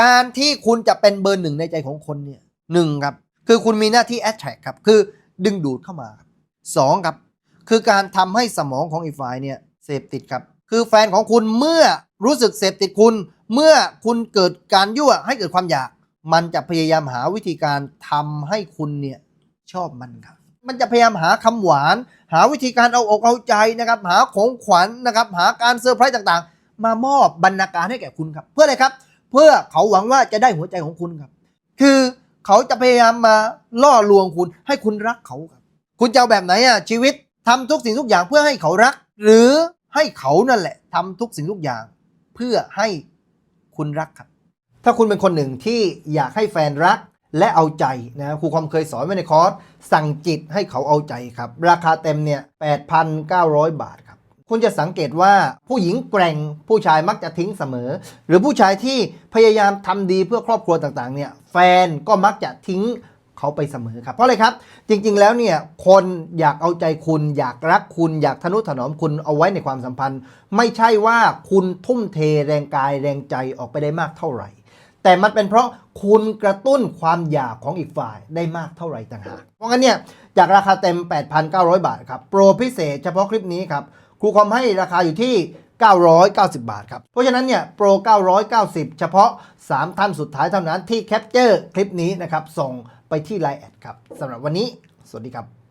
การที่คุณจะเป็นเบอร์หนึ่งในใจของคนเนี่ยหนึ่งครับ คือคุณมีหน้าที่ attract ครับ คือดึงดูดเข้ามาสองครับ คือการทำให้สมองของอีกฝ่ายเนี่ยเสพติดครับ คือแฟนของคุณเมื่อรู้สึกเสพติดคุณ เมื่อคุณเกิดการยั่วให้เกิดความอยาก มันจะพยายามหาวิธีการทำให้คุณเนี่ยชอบมันครับ มันจะพยายามหาคำหวาน หาวิธีการเอาอกเอาใจนะครับ หาของขวัญนะครับ หาการเซอร์ไพรส์ต่างๆ มามอบบรรณาการให้แก่คุณครับ เพื่ออะไรครับ เพื่อเขาหวังว่าจะได้หัวใจของคุณครับ คือเขาจะพยายามมาล่อลวงคุณให้คุณรักเขาครับ คุณจะเอาแบบไหนอะชีวิตทำทุกสิ่งทุกอย่างเพื่อให้เขารัก หรือให้เขานั่นแหละทำทุกสิ่งทุกอย่าง เพื่อให้คุณรักครับ ถ้าคุณเป็นคนหนึ่งที่อยากให้แฟนรักและเอาใจนะครูความเคยสอนไว้ในคอร์สสั่งจิตให้เขาเอาใจครับ ราคาเต็มเนี่ย8,900 บาท คุณจะสังเกตว่าผู้หญิงแกร่งผู้ชายมักจะทิ้งเสมอ หรือผู้ชายที่พยายามทำดีเพื่อครอบครัวต่างๆเนี่ยแฟนก็มักจะทิ้งเขาไปเสมอครับเพราะอะไรครับ จริงๆแล้วเนี่ยคนอยากเอาใจคุณ อยากรักคุณ อยากทนุถนอมคุณเอาไว้ในความสัมพันธ์ ไม่ใช่ว่าคุณทุ่มเทแรงกายแรงใจออกไปได้มากเท่าไหร่ แต่มันเป็นเพราะคุณกระตุ้นความอยากของอีกฝ่ายได้มากเท่าไหร่ต่างหากเพราะงั้นเนี่ยจากราคาเต็ม 8,900 บาทครับโปรพิเศษเฉพาะคลิปนี้ครับ ครูคอมให้ราคาอยู่ที่ 990 บาทครับ เพราะฉะนั้นเนี่ยโปร 990 เฉพาะ 3 ท่านสุดท้ายเท่านั้นที่แคปเจอร์คลิปนี้นะครับ ส่งไปที่ไลน์แอดครับสำหรับวันนี้ สวัสดีครับ